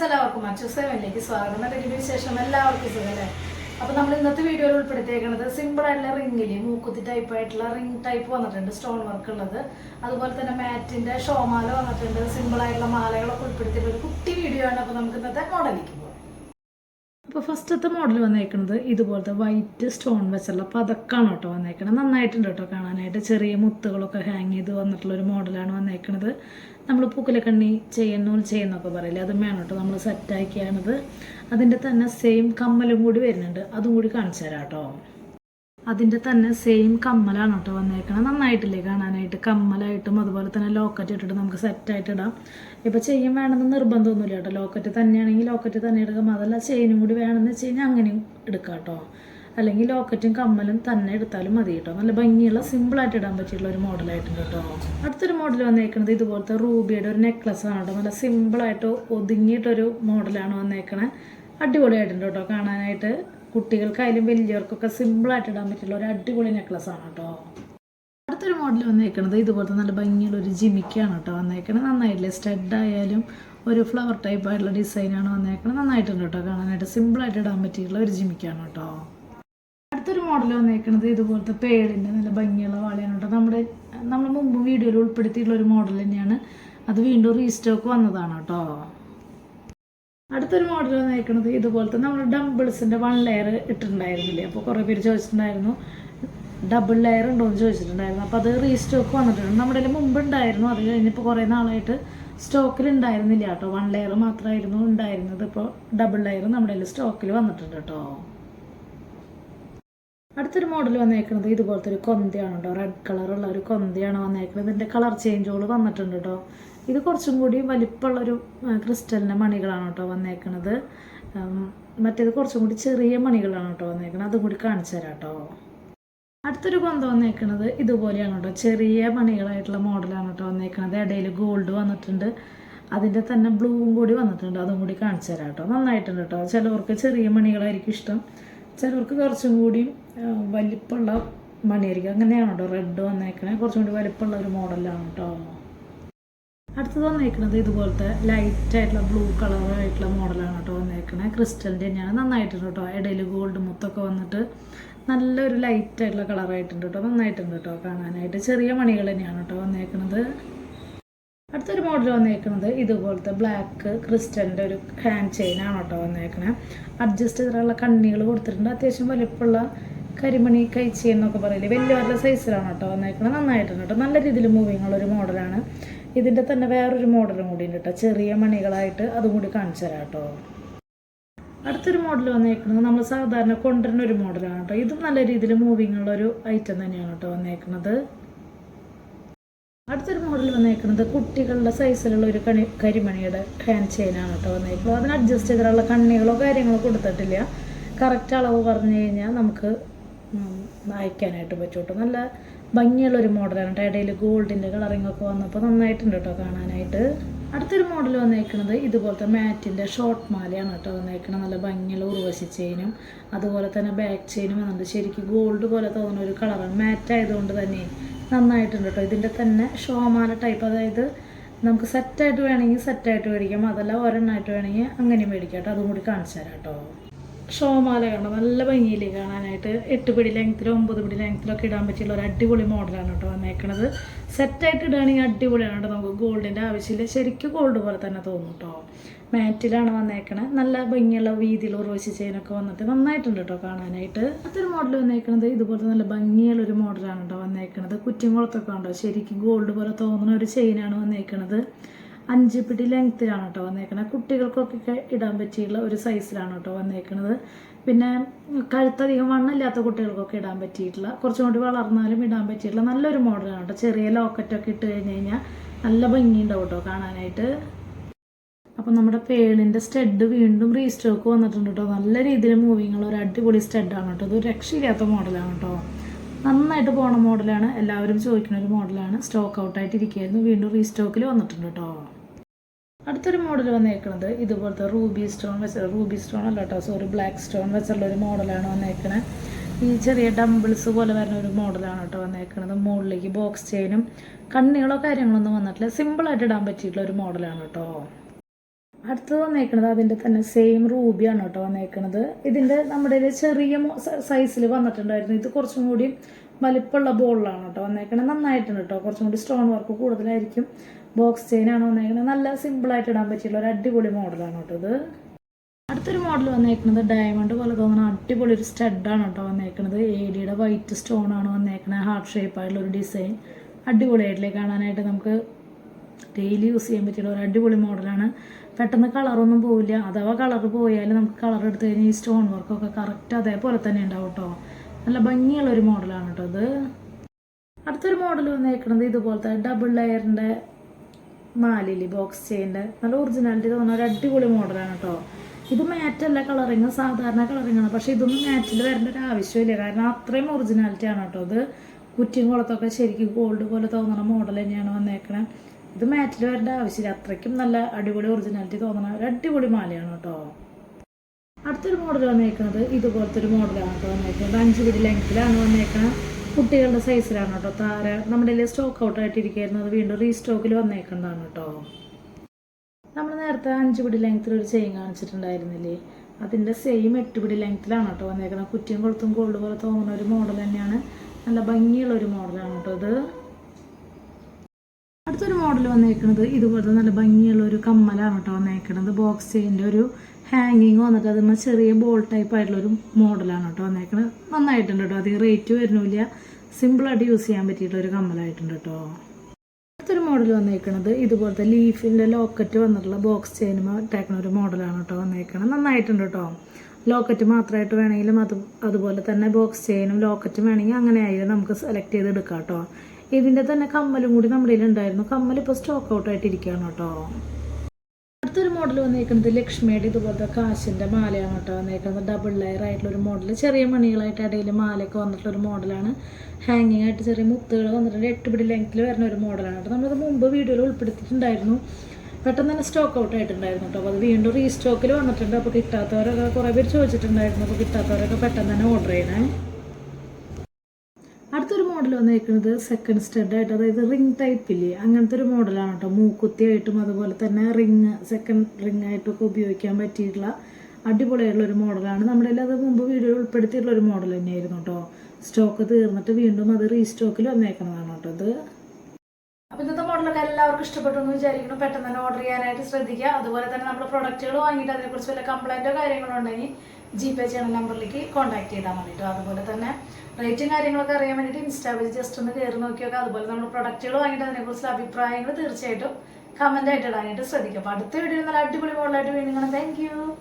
Friends എല്ലാവർക്കും മറ്റു സേവനിലേക്ക് സ്വാഗതം. നല്ലൊരു വിശേഷം. എല്ലാവർക്കും സുഖല്ലേ? അപ്പോൾ നമ്മൾ ഇന്നത്തെ വീഡിയോയിൽ ഉൾപ്പെടുത്തിയേക്കുന്നത് സിമ്പിൾ ആയിട്ടുള്ള റിംഗിൽ മൂക്കുത്തി ടൈപ്പ് ആയിട്ടുള്ള റിംഗ് ടൈപ്പ് വന്നിട്ടുണ്ട് സ്റ്റോൺ വർക്ക് ഉള്ളത്. അതുപോലെ തന്നെ മാറ്റിന്റെ ഷോമാല വന്നിട്ടുണ്ട്. സിമ്പിൾ ആയിട്ടുള്ള മാലകളൊക്കെ ഉൾപ്പെടുത്തിയിട്ടുള്ള ഒരു കുട്ടി വീഡിയോ ആണ്. അപ്പോൾ നമുക്ക് ഇന്നത്തെ മോഡലിലേക്ക് പോകാം. അപ്പോൾ ഫസ്റ്റത്തെ മോഡൽ വന്നേക്കുന്നത് ഇതുപോലത്തെ വൈറ്റ് സ്റ്റോൺ വെച്ചുള്ള പതക്കാണ് കേട്ടോ വന്നേക്കുന്നത് നന്നായിട്ടുണ്ട് കേട്ടോ കാണാനായിട്ട്. ചെറിയ മുത്തുകളൊക്കെ ഹാങ് ചെയ്ത് വന്നിട്ടുള്ള ഒരു മോഡലാണ് വന്നേക്കുന്നത് നമ്മൾ പൂക്കുലക്കണ്ണി ചെയ്യുന്നൂൽ ചെയ്യുന്നൊക്കെ പറയില്ലേ അതും വേണം കേട്ടോ. നമ്മൾ സെറ്റാക്കിയാണത് അതിന്റെ തന്നെ സെയിം കമ്മലും കൂടി വരുന്നുണ്ട്. അതും കൂടി കാണിച്ചു തരാം കേട്ടോ. അതിന്റെ തന്നെ സെയിം കമ്മലാണ് കേട്ടോ വന്നേക്കണം നന്നായിട്ടില്ലേ കാണാനായിട്ട്. കമ്മലായിട്ടും അതുപോലെ തന്നെ ലോക്കറ്റ് ഇട്ടിട്ട് നമുക്ക് സെറ്റായിട്ട് ഇടാം. ഇപ്പോൾ ചെയിൻ വേണമെന്ന് നിർബന്ധമൊന്നുമില്ല കേട്ടോ. ലോക്കറ്റ് തന്നെയാണെങ്കിൽ ലോക്കറ്റ് തന്നെ എടുക്കാം അതല്ല ചെയിനും കൂടി വേണമെന്ന് വെച്ച് കഴിഞ്ഞാൽ അങ്ങനെയും എടുക്കാം കേട്ടോ. അല്ലെങ്കിൽ ലോക്കറ്റും കമ്മലും തന്നെ എടുത്താലും മതി കേട്ടോ. നല്ല ഭംഗിയുള്ള സിമ്പിളായിട്ട് ഇടാൻ പറ്റിയിട്ടുള്ള ഒരു മോഡലായിട്ടുണ്ട് കേട്ടോ. അടുത്തൊരു മോഡൽ വന്നേക്കുന്നത് ഇതുപോലത്തെ റൂബിയുടെ ഒരു നെക്ലസ് ആണ് കേട്ടോ. നല്ല സിമ്പിളായിട്ട് ഒതുങ്ങിയിട്ടൊരു മോഡലാണ് വന്നേക്കണേ അടിപൊളിയായിട്ടുണ്ട് കേട്ടോ കാണാനായിട്ട്. കുട്ടികൾക്കായാലും വലിയവർക്കൊക്കെ സിമ്പിളായിട്ട് ഇടാൻ പറ്റുള്ള ഒരു അടിപൊളി നെക്ലസ് ആണ് കേട്ടോ. അടുത്തൊരു മോഡൽ വന്നേക്കണത് ഇതുപോലത്തെ നല്ല ഭംഗിയുള്ള ഒരു ജിമിക്കാണ് കേട്ടോ വന്നേക്കണത്. നന്നായിട്ടില്ലേ? സ്റ്റഡ് ആയാലും ഒരു ഫ്ലവർ ടൈപ്പ് ആയിട്ടുള്ള ഡിസൈനാണ് വന്നേക്കണത്. നന്നായിട്ടുണ്ട് കേട്ടോ കാണാനായിട്ട്. സിമ്പിളായിട്ട് ഇടാൻ പറ്റിയിട്ടുള്ള ഒരു ജിമിക്കാണ് കേട്ടോ. അടുത്തൊരു മോഡൽ വന്നേക്കണത് ഇതുപോലത്തെ പേളിന്റെ നല്ല ഭംഗിയുള്ള വാളയാണ് കേട്ടോ. നമ്മുടെ നമ്മൾ മുമ്പ് വീഡിയോയിൽ ഉൾപ്പെടുത്തിയിട്ടുള്ള ഒരു മോഡൽ തന്നെയാണ്. അത് വീണ്ടും റീസ്റ്റോക്ക് വന്നതാണ് കേട്ടോ. അടുത്തൊരു മോഡൽ വന്നേക്കുന്നത് ഇതുപോലത്തെ നമ്മൾ ഡംബിൾസിന്റെ വൺ ലെയർ ഇട്ടിട്ടുണ്ടായിരുന്നില്ലേ? അപ്പോൾ കുറേ പേര് ചോദിച്ചിട്ടുണ്ടായിരുന്നു ഡബിൾ ലെയർ ഉണ്ടോ? എന്ന് ചോദിച്ചിട്ടുണ്ടായിരുന്നു. അപ്പോൾ അത് റീസ്റ്റോക്ക് വന്നിട്ടുണ്ട്. നമ്മുടെ മുമ്പ് ഉണ്ടായിരുന്നു. അത് കഴിഞ്ഞിപ്പോൾ കുറേ നാളായിട്ട് സ്റ്റോക്കിൽ ഉണ്ടായിരുന്നില്ല കേട്ടോ. വൺ ലെയർ മാത്രമായിരുന്നു ഉണ്ടായിരുന്നത്. ഇപ്പോൾ ഡബിൾ ലെയർ നമ്മുടെ സ്റ്റോക്കിൽ വന്നിട്ടുണ്ട് കേട്ടോ. അടുത്തൊരു മോഡൽ വന്നേക്കുന്നത് ഇതുപോലത്തെ ഒരു കൊന്തയാണ് കേട്ടോ റെഡ് കളറുള്ള ഒരു കൊന്തയാണ് വന്നേക്കുന്നത് ഇതിന്റെ കളർ ചേഞ്ചുകൾ വന്നിട്ടുണ്ട് കേട്ടോ. ഇത് കുറച്ചും കൂടി വലിപ്പമുള്ളൊരു ക്രിസ്റ്റലിന്റെ മണികളാണ് കേട്ടോ വന്നേക്കുന്നത് ഉം, മറ്റേത് കുറച്ചും കൂടി ചെറിയ മണികളാണ് കേട്ടോ വന്നേക്കുന്നത് അതും കൂടി കാണിച്ചു തരാം കേട്ടോ. അടുത്തൊരു കൊന്ത വന്നേക്കുന്നത് ഇതുപോലെയാണ് കേട്ടോ. ചെറിയ മണികളായിട്ടുള്ള മോഡലാണ് കേട്ടോ വന്നേക്കുന്നത് ഇടയിൽ ഗോൾഡ് വന്നിട്ടുണ്ട്. അതിന്റെ തന്നെ ബ്ലൂവും കൂടി വന്നിട്ടുണ്ട്. അതും കൂടി കാണിച്ചു തരാം കേട്ടോ. നന്നായിട്ടുണ്ട് കേട്ടോ. ചിലവർക്ക് ചെറിയ മണികളായിരിക്കും ഇഷ്ടം. ചിലവർക്ക് കുറച്ചും കൂടി വലിപ്പമുള്ള മണിയായിരിക്കും. അങ്ങനെയാണ് കേട്ടോ റെഡ് വന്നേക്കണേ കുറച്ചും കൂടി വലിപ്പമുള്ള ഒരു മോഡലാണ് കേട്ടോ. അടുത്തത് വന്നേക്കുന്നത് ഇതുപോലത്തെ ലൈറ്റ് ആയിട്ടുള്ള ബ്ലൂ കളർ ആയിട്ടുള്ള മോഡലാണ് കേട്ടോ വന്നേക്കണേ. ക്രിസ്റ്റലിന്റെ തന്നെയാണ്. നന്നായിട്ടുണ്ട് കേട്ടോ. ഇടയിൽ ഗോൾഡ് മുത്തൊക്കെ വന്നിട്ട് നല്ലൊരു ലൈറ്റ് ആയിട്ടുള്ള കളറായിട്ടുണ്ട് കേട്ടോ. നന്നായിട്ടുണ്ട് കേട്ടോ കാണാനായിട്ട്. ചെറിയ മണികൾ തന്നെയാണ് കേട്ടോ വന്നേക്കുന്നത് അടുത്തൊരു മോഡൽ വന്നേക്കുന്നത് ഇതുപോലത്തെ ബ്ലാക്ക് ക്രിസ്റ്റലിന്റെ ഒരു ഹാൻഡ് ആണ് കേട്ടോ വന്നേക്കണേ. അഡ്ജസ്റ്റ് ചെയ്തിട്ടുള്ള കണ്ണികൾ കൊടുത്തിട്ടുണ്ട്. അത്യാവശ്യം വലിപ്പമുള്ള കരിമണി കൈ ചെയിൻ എന്നൊക്കെ പറയില്ലേ? വലിയ വലിയ സൈസിലാണ് കേട്ടോ വന്നേക്കണത് നന്നായിട്ടുണ്ട് കേട്ടോ. നല്ല രീതിയിൽ മൂവിങ്ങുള്ള ഒരു മോഡലാണ് ഇതിന്റെ തന്നെ വേറൊരു മോഡലും കൂടി ഉണ്ട് കേട്ടോ. ചെറിയ മണികളായിട്ട് അതും കൂടി കാണിച്ചു തരാം കേട്ടോ. അടുത്തൊരു മോഡൽ വന്നേക്കുന്നത് നമ്മൾ സാധാരണ കൊണ്ടുവരുന്ന ഒരു മോഡലാണ് കേട്ടോ. ഇതും നല്ല രീതിയിൽ മൂവിങ് ഉള്ള ഒരു ഐറ്റം തന്നെയാണ് കേട്ടോ വന്നേക്കുന്നത്. അടുത്തൊരു മോഡൽ വന്നേക്കുന്നത് കുട്ടികളുടെ സൈസിലുള്ള ഒരു കണി കരിമണിയുടെ ഹാൻഡ് ചെയിനാണ് കേട്ടോ വന്നേക്കുന്നത്. അതിന് അഡ്ജസ്റ്റ് ചെയ്തിട്ടുള്ള കണ്ണികളോ കാര്യങ്ങളോ കൊടുത്തിട്ടില്ല. കറക്റ്റ് അളവ് പറഞ്ഞു കഴിഞ്ഞാൽ നമുക്ക് അയക്കാനായിട്ട് പറ്റും കേട്ടോ. നല്ല ഭംഗിയുള്ള ഒരു മോഡലാണ് കേട്ടോ. ഇടയിൽ ഗോൾഡിന്റെ കളറിങ്ങൊക്കെ വന്നപ്പോൾ നന്നായിട്ടുണ്ട് കേട്ടോ കാണാനായിട്ട്. അടുത്തൊരു മോഡൽ വന്നേക്കുന്നത് ഇതുപോലത്തെ മാറ്റിന്റെ ഷോർട്ട് മാലയാണ് കേട്ടോ വന്നേക്കുന്നത് നല്ല ഭംഗിയുള്ള ഉർവശി ചെയിനും അതുപോലെ തന്നെ ബാക്ക് ചെയിനും വന്നിട്ട് ശരിക്കും ഗോൾഡ് പോലെ തോന്നുന്ന ഒരു കളറാണ്. മാറ്റ് ആയതുകൊണ്ട് തന്നെ നന്നായിട്ടുണ്ട് കേട്ടോ. ഇതിന്റെ തന്നെ ഷോമാല ടൈപ്പ് അതായത് നമുക്ക് സെറ്റായിട്ട് വേണമെങ്കിൽ സെറ്റായിട്ട് മേടിക്കാം. അതല്ല ഒരെണ്ണമായിട്ട് വേണമെങ്കിൽ അങ്ങനെ മേടിക്കാം കേട്ടോ. അതും കൂടി കാണിച്ചു തരാം കേട്ടോ. ഷോമാല കണ്ടോ നല്ല ഭംഗിയിൽ കാണാനായിട്ട്. എട്ട് പിടി ലെങ്ത്തിലോ ഒമ്പത് പിടി ലെങ്ത്തിലൊക്കെ ഇടാൻ പറ്റിയുള്ള ഒരു അടിപൊളി മോഡലാണ് കേട്ടോ വന്നേക്കണത്. സെറ്റായിട്ട് ഇടുകയാണെങ്കിൽ അടിപൊളിയാണ് കേട്ടോ നമുക്ക് ഗോൾഡിന്റെ ആവശ്യമില്ല. ശരിക്കും ഗോൾഡ് പോലെ തന്നെ തോന്നും കേട്ടോ. മാറ്റിലാണ് വന്നേക്കണത്. നല്ല ഭംഗിയുള്ള വീതിയിൽ ഉറവശി ചെയിനൊക്കെ വന്നിട്ട് നന്നായിട്ടുണ്ട് കേട്ടോ കാണാനായിട്ട്. അടുത്തൊരു മോഡൽ വന്നേക്കണത് ഇതുപോലത്തെ നല്ല ഭംഗിയുള്ള ഒരു മോഡലാണ് കേട്ടോ വന്നേക്കണത്. കുറ്റിമുളത്തൊക്കെ ഉണ്ടോ? ശരിക്കും ഗോൾഡ് പോലെ തോന്നുന്ന ഒരു ചെയിനാണ് വന്നേക്കണത്. അഞ്ച് പിടി ലെങ്ത്തിലാണ് കേട്ടോ വന്നേക്കണത് കുട്ടികൾക്കൊക്കെ ഇടാൻ പറ്റിയുള്ള ഒരു സൈസിലാണ് കേട്ടോ വന്നേക്കണത്. പിന്നെ കഴുത്തധികം വണ്ണമില്ലാത്ത കുട്ടികൾക്കൊക്കെ ഇടാൻ പറ്റിയിട്ടുള്ള കുറച്ചും കൂടി വളർന്നാലും ഇടാൻ പറ്റിയിട്ടുള്ള നല്ലൊരു മോഡലാണ് കേട്ടോ. ചെറിയ ലോക്കറ്റൊക്കെ ഇട്ട് കഴിഞ്ഞ് കഴിഞ്ഞാൽ നല്ല ഭംഗിയുണ്ടാവും കേട്ടോ കാണാനായിട്ട്. അപ്പം നമ്മുടെ പേളിന്റെ സ്റ്റഡ് വീണ്ടും റീസ്റ്റോക്ക് വന്നിട്ടുണ്ട് കേട്ടോ. നല്ല രീതിയിൽ മൂവിങ് ഉള്ള ഒരു അടിപൊളി സ്റ്റഡാണ് കേട്ടോ. ഇത് രക്ഷയില്ലാത്ത മോഡലാണ് കേട്ടോ. നന്നായിട്ട് പോണ മോഡലാണ് എല്ലാവരും ചോദിക്കുന്ന ഒരു മോഡലാണ് സ്റ്റോക്ക് ഔട്ടായിട്ട് ഇരിക്കുകയായിരുന്നു വീണ്ടും റീസ്റ്റോക്കിൽ വന്നിട്ടുണ്ട് കേട്ടോ. അടുത്തൊരു മോഡൽ വന്നേക്കുന്നത് ഇതുപോലത്തെ റൂബി സ്റ്റോൺ വെച്ച റൂബി സ്റ്റോൺ അല്ല കേട്ടോ സോറി ബ്ലാക്ക് സ്റ്റോൺ വെച്ചുള്ള ഒരു മോഡലാണ് വന്നേക്കണേ. ഈ ചെറിയ ഡംബിൾസ് പോലെ വരുന്ന ഒരു മോഡലാണ് കേട്ടോ വന്നേക്കുന്നത് മുകളിലേക്ക് ബോക്സ് ചെയിനും കണ്ണികളോ കാര്യങ്ങളൊന്നും വന്നിട്ടില്ല. സിമ്പിളായിട്ട് ഇടാൻ പറ്റിയിട്ടുള്ള ഒരു മോഡലാണ് കേട്ടോ അടുത്തത് വന്നേക്കുന്നത് അതിന്റെ തന്നെ സെയിം റൂബിയാണ് കേട്ടോ വന്നേക്കുന്നത് ഇതിന്റെ നമ്മുടെ ചെറിയ സൈസിൽ വന്നിട്ടുണ്ടായിരുന്നു. ഇത് കുറച്ചും കൂടി വലിപ്പമുള്ള ബോളിലാണ് കേട്ടോ വന്നേക്കണത് നന്നായിട്ടുണ്ട് കേട്ടോ കുറച്ചും കൂടി സ്റ്റോൺ വർക്ക് കൂടുതലായിരിക്കും. ബോക്സ് ചെയിനാണ് വന്നേക്കുന്നത്? നല്ല സിമ്പിളായിട്ട് ഇടാൻ പറ്റിയുള്ള ഒരു അടിപൊളി മോഡലാണ് കേട്ടോ ഇത്. അടുത്തൊരു മോഡൽ വന്നേക്കുന്നത് ഡയമണ്ട് പോലെ തോന്നുന്ന. അടിപൊളി ഒരു സ്റ്റഡാണ് കേട്ടോ വന്നേക്കുന്നത്. ഡിയുടെ വൈറ്റ് സ്റ്റോൺ ആണ് വന്നേക്കുന്നത് ഹാർട്ട് ഷേപ്പ് ആയിട്ടുള്ള ഒരു ഡിസൈൻ അടിപൊളിയായിട്ടില്ലേ കാണാനായിട്ട് നമുക്ക് ഡെയിലി യൂസ് ചെയ്യാൻ പറ്റിയുള്ള ഒരു അടിപൊളി മോഡലാണ് പെട്ടെന്ന് കളറൊന്നും പോവില്ല. അഥവാ കളർ പോയാലും നമുക്ക് കളർ എടുത്തു കഴിഞ്ഞാൽ ഈ സ്റ്റോൺ വർക്കൊക്കെ കറക്റ്റ് അതേപോലെ തന്നെ ഉണ്ടാവും കേട്ടോ. നല്ല ഭംഗിയുള്ള ഒരു മോഡലാണ് കേട്ടോ ഇത്. അടുത്തൊരു മോഡൽ വന്നേക്കുന്നത് ഇതുപോലത്തെ ഡബിൾ ലെയറിന്റെ മാലിലി ബോക്സ് ചെയിന്റെ നല്ല ഒറിജിനാലിറ്റി തോന്നുന്ന. ഒരു അടിപൊളി മോഡലാണ് കേട്ടോ. ഇത് മാറ്റല്ല കളറിങ് സാധാരണ കളറിങ് ആണ്. പക്ഷേ ഇതൊന്നും മാറ്റിൽ വരേണ്ട ഒരു ആവശ്യമില്ല. കാരണം അത്രയും ഒറിജിനാലിറ്റി ആണ് കേട്ടോ ഇത്. കുറ്റിയും കുളത്തൊക്കെ ശരിക്കും ഗോൾഡ് പോലെ തോന്നുന്ന മോഡൽ തന്നെയാണ് വന്നേക്കണേ. ഇത് മാറ്റിൽ വരേണ്ട ആവശ്യമില്ല. അത്രയ്ക്കും നല്ല അടിപൊളി ഒറിജിനാലിറ്റി തോന്നുന്ന ഒരു അടിപൊളി മാലയാണ് കേട്ടോ. അടുത്തൊരു മോഡൽ വന്നേക്കുന്നത് ഇതുപോലത്തെ ഒരു മോഡലാണ് കേട്ടോ വന്നേക്കുന്നത് അഞ്ച് പിടി ലെങ്ത്തിലാണ് വന്നേക്കുന്നത് കുട്ടികളുടെ സൈസിലാണ് കേട്ടോ. താര നമ്മുടെ സ്റ്റോക്ക് ഔട്ട് ആയിട്ടിരിക്കുന്നത് അത് വീണ്ടും റീസ്റ്റോക്കിൽ വന്നേക്കുന്നതാണ് കേട്ടോ. നമ്മൾ നേരത്തെ അഞ്ച് പിടി ലെങ്ത്തിൽ ഒരു ചെയിൻ കാണിച്ചിട്ടുണ്ടായിരുന്നില്ലേ? അതിന്റെ സെയിം എട്ട് പിടി ലെങ്ത്തിലാണ് കേട്ടോ വന്നേക്കുന്നത്. കുറ്റിയും കൊളുത്തും ഗോൾഡ് പോലെ തോന്നുന്ന ഒരു മോഡൽ തന്നെയാണ്. നല്ല ഭംഗിയുള്ള ഒരു മോഡലാണ് കേട്ടോ ഇത്. അടുത്തൊരു മോഡൽ വന്നേക്കുന്നത് ഇതുപോലത്തെ നല്ല ഭംഗിയുള്ള ഒരു കമ്മലാണ് കേട്ടോ വന്നേക്കുന്നത്. ബോക്സ് ചെയിന്റെ ഒരു ഹാങ്ങിങ് വന്നിട്ട് അതുമ്പോൾ ചെറിയ ബോൾ ടൈപ്പ് ആയിട്ടുള്ളൊരു മോഡലാണ് കേട്ടോ വന്നേക്കുന്നത് നന്നായിട്ടുണ്ട് കേട്ടോ. അധികം റേറ്റ് വരുന്നില്ല. സിമ്പിളായിട്ട് യൂസ് ചെയ്യാൻ പറ്റിയിട്ടുള്ള ഒരു കമ്മലായിട്ടുണ്ട് കേട്ടോ. അടുത്തൊരു മോഡൽ വന്നേക്കുന്നത് ഇതുപോലത്തെ ലീഫിന്റെ ലോക്കറ്റ് വന്നിട്ടുള്ള ബോക്സ് ചെയിനുമ ഇട്ടേക്കുന്ന ഒരു മോഡലാണ് കേട്ടോ വന്നേക്കുന്നത് നന്നായിട്ടുണ്ട് കേട്ടോ. ലോക്കറ്റ് മാത്രമായിട്ട് വേണമെങ്കിലും അത് അതുപോലെ തന്നെ ബോക്സ് ചെയിനും ലോക്കറ്റും വേണമെങ്കിൽ അങ്ങനെ ആയാലും നമുക്ക് സെലക്ട് ചെയ്ത് എടുക്കാം കേട്ടോ. ഇതിന്റെ തന്നെ കമ്മലും കൂടി നമ്മുടെ ഉണ്ടായിരുന്നു കമ്മൽ ഇപ്പോൾ സ്റ്റോക്ക് ഔട്ട് ആയിട്ട് ഇരിക്കുകയാണ് കേട്ടോ. അടുത്തൊരു മോഡൽ വന്നേക്കുന്നത് ലക്ഷ്മിയുടെ ഇതുപോലത്തെ കാശിന്റെ മാലയാണ് കേട്ടോ വന്നേക്കുന്നത്. ഡബിൾ ലെയർ ആയിട്ടുള്ള ഒരു മോഡൽ ചെറിയ മണികളായിട്ട് ഇടയിൽ മാലയൊക്കെ വന്നിട്ടുള്ള ഒരു മോഡലാണ് ഹാങ്ങിങ് ആയിട്ട് ചെറിയ മുത്തുകൾ വന്നിട്ടുണ്ട്. എട്ട് പിടി ലെങ്ത്തിൽ വരുന്ന ഒരു മോഡലാണ് കേട്ടോ. നമ്മളത് മുമ്പ് വീഡിയോയിൽ ഉൾപ്പെടുത്തിയിട്ടുണ്ടായിരുന്നു. പെട്ടെന്ന് തന്നെ സ്റ്റോക്ക് ഔട്ട് ആയിട്ടുണ്ടായിരുന്നു കേട്ടോ. അപ്പോൾ അത് വീണ്ടും റീസ്റ്റോക്കിൽ വന്നിട്ടുണ്ട്. അപ്പോൾ കിട്ടാത്തവരൊക്കെ കുറേ പേര് ചോദിച്ചിട്ടുണ്ടായിരുന്നു. അപ്പോൾ കിട്ടാത്തവരൊക്കെ പെട്ടെന്ന് തന്നെ ഓർഡർ ചെയ്യണേ. വന്നേക്കുന്നത് സെക്കൻഡ് സ്റ്റഡ് ആയിട്ട്. അതായത് റിംഗ് ടൈപ്പില്ലേ അങ്ങനത്തെ ഒരു മോഡലാണ് കേട്ടോ മൂക്കുത്തിയായിട്ടും അതുപോലെ തന്നെ റിങ് സെക്കൻഡ് റിംഗ് ആയിട്ടൊക്കെ ഉപയോഗിക്കാൻ പറ്റിയിട്ടുള്ള അടിപൊളിയായിട്ടുള്ള ഒരു മോഡലാണ് നമ്മുടെ അത് മുമ്പ് വീഡിയോ ഉൾപ്പെടുത്തിയിട്ടുള്ള ഒരു മോഡൽ തന്നെയായിരുന്നു കേട്ടോ സ്റ്റോക്ക് തീർന്നിട്ട് വീണ്ടും അത് റീസ്റ്റോക്കിൽ വന്നേക്കുന്നതാണ് കേട്ടോ ഇത്. അപ്പോൾ ഇന്നത്തെ മോഡലൊക്കെ എല്ലാവർക്കും ഇഷ്ടപ്പെട്ടു എന്ന് വിചാരിക്കുന്നു. പെട്ടെന്ന് തന്നെ ഓർഡർ ചെയ്യാനായിട്ട് ശ്രദ്ധിക്കുക. അതുപോലെ തന്നെ നമ്മൾ പ്രൊഡക്റ്റുകൾ വാങ്ങിയിട്ട് അതിനെക്കുറിച്ച് വല്ല കംപ്ലൈന്റോ കാര്യങ്ങളോ ഉണ്ടെങ്കിൽ ജി പേ ചെയ്യുന്ന നമ്പറിലേക്ക് കോൺടാക്ട് ചെയ്താൽ മതി കേട്ടോ അതുപോലെ തന്നെ റേറ്റും കാര്യങ്ങളൊക്കെ അറിയാൻ വേണ്ടിയിട്ട് ഇൻസ്റ്റാ ജസ്റ്റ് ഒന്ന് കയറി നോക്കിയൊക്കെ. അതുപോലെ നമ്മൾ പ്രൊഡക്റ്റുകൾ വാങ്ങിയിട്ട് അതിനെക്കുറിച്ചുള്ള അഭിപ്രായങ്ങൾ തീർച്ചയായിട്ടും കമന്റ് ആയിട്ട് ഇടാനായിട്ട് ശ്രദ്ധിക്കും അപ്പോൾ അടുത്ത വീഡിയോ നല്ല അടിപൊളി മോഡലായിട്ട് വീണ്ടും കാണാം. താങ്ക്